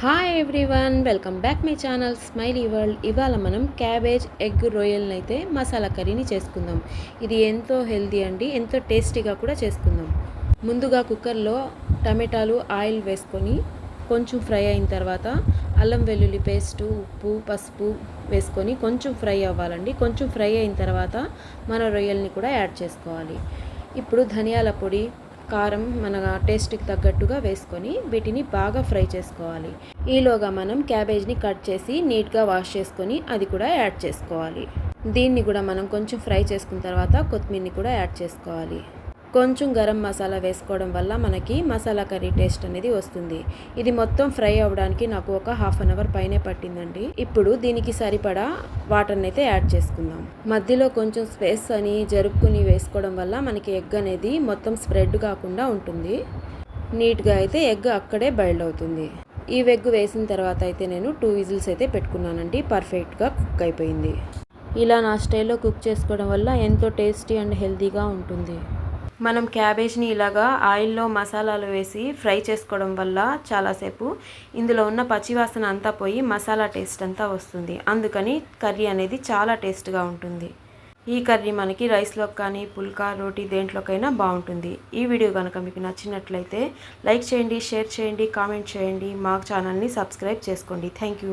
Hi everyone welcome back my channel smiley world ఇవాళ మనం cabbage egg రొయ్యల్ని అయితే మసాలా కర్రీని చేసుకుందాం. ఇది ఎంతో హెల్తీ అండి ఎంతో టేస్టీగా కూడా చేసుకుందాం. ముందుగా కుక్కర్లో టమాటాలు ఆయిల్ వేసుకొని కొంచెం ఫ్రై అయిన తర్వాత అల్లం వెల్లుల్లి పేస్టు ఉప్పు పసుపు వేసుకొని కొంచెం ఫ్రై అవ్వాలండి. కొంచెం ఫ్రై అయిన తర్వాత మన రొయ్యల్ని కూడా యాడ్ చేసుకోవాలి. ఇప్పుడు ధనియాల పొడి కారం మన టేస్ట్కి తగ్గట్టుగా వేసుకొని వీటిని బాగా ఫ్రై చేసుకోవాలి. ఈలోగా మనం క్యాబేజ్ని కట్ చేసి నీట్గా వాష్ చేసుకొని అది కూడా యాడ్ చేసుకోవాలి. దీన్ని కూడా మనం కొంచెం ఫ్రై చేసుకున్న తర్వాత కొత్తిమీరని కూడా యాడ్ చేసుకోవాలి. కొంచెం గరం మసాలా వేసుకోవడం వల్ల మనకి మసాలా కర్రీ టేస్ట్ అనేది వస్తుంది. ఇది మొత్తం ఫ్రై అవ్వడానికి నాకు ఒక హాఫ్ అన్ అవర్ పైనే పట్టిందండి. ఇప్పుడు దీనికి సరిపడా వాటర్ని అయితే యాడ్ చేసుకుందాం. మధ్యలో కొంచెం స్పేస్ అని జరుపుకుని వేసుకోవడం వల్ల మనకి ఎగ్ అనేది మొత్తం స్ప్రెడ్ కాకుండా ఉంటుంది. నీట్గా అయితే ఎగ్ అక్కడే బైల్డ్ అవుతుంది. ఈ వెగ్ వేసిన తర్వాత అయితే నేను టూ విజిల్స్ అయితే పెట్టుకున్నానండి. పర్ఫెక్ట్గా కుక్ అయిపోయింది. ఇలా నా స్టైల్లో కుక్ చేసుకోవడం వల్ల ఎంతో టేస్టీ అండ్ హెల్తీగా ఉంటుంది. మనం క్యాబేజ్ని ఇలాగా ఆయిల్లో మసాలాలు వేసి ఫ్రై చేసుకోవడం వల్ల చాలాసేపు ఇందులో ఉన్న పచ్చివాసన అంతా పోయి మసాలా టేస్ట్ అంతా వస్తుంది. అందుకని కర్రీ అనేది చాలా టేస్ట్గా ఉంటుంది. ఈ కర్రీ మనకి రైస్లోకి కానీ పుల్కా రోటీ దేంట్లోకైనా బాగుంటుంది. ఈ వీడియో కనుక మీకు నచ్చినట్లయితే లైక్ చేయండి షేర్ చేయండి కామెంట్ చేయండి. మా ఛానల్ని సబ్స్క్రైబ్ చేసుకోండి. Thank you.